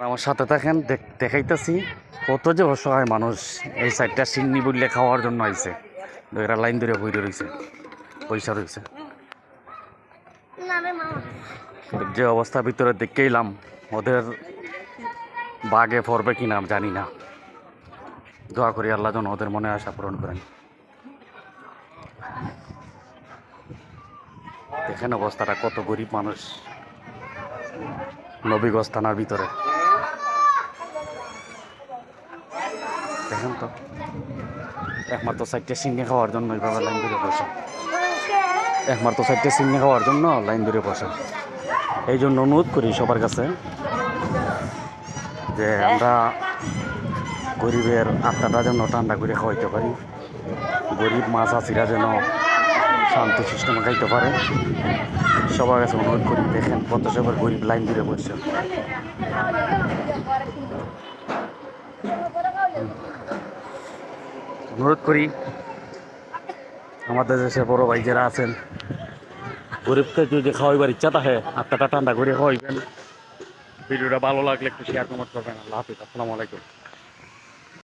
আমার সাথে থাকেন দেখ- দেখাইতেছি কত যে অসহায় মানুষ এই সাইডটা সিন্নি বললে খাওয়ার জন্য আইছে। এরা লাইন ধরে বইরে রয়েছে পয়সা রয়েছে যে অবস্থা ভিতরে দেখে এলাম ওদের বাগে পড়বে কিনা জানি না। দোয়া করি আল্লাহ যেন ওদের মনে আশা পূরণ করেন। দেখেন অবস্থাটা কত গরিব মানুষ। নবীগঞ্জ থানার ভিতরে। দেখেন তো। একমাত্র সাইডটা সিন্নি খাওয়ার জন্য এইভাবে লাইন ধরে বসে। একমাত্র সাইডটা সিন্নি খাওয়ার জন্য লাইন ধরে বসে। এই জন্য অনুরোধ করি সবার কাছে যে আমরা গরিবের আত্মাটা যেন ঠান্ডা করে খাওয়াইতে পারি। গরিব মাছ আছিরা যেন শান্তি সিস্টেমে খাইতে পারে। সবার কাছে অনুরোধ করি, দেখেন কত সবার গরিব লাইন ধরে বসছে অনুরোধ করি, আমাদের দেশের বড় ভাই যারা আছেন, গরিবকে যদি খাওয়াইবার ইচ্ছা থাকে, আত্মাটা ঠান্ডা করে খাওয়াইবেন। ভিডিওটা ভালো লাগলে একটু শেয়ার কমেন্ট করবেন। আল্লাহ হাফিজ, আসসালামু আলাইকুম।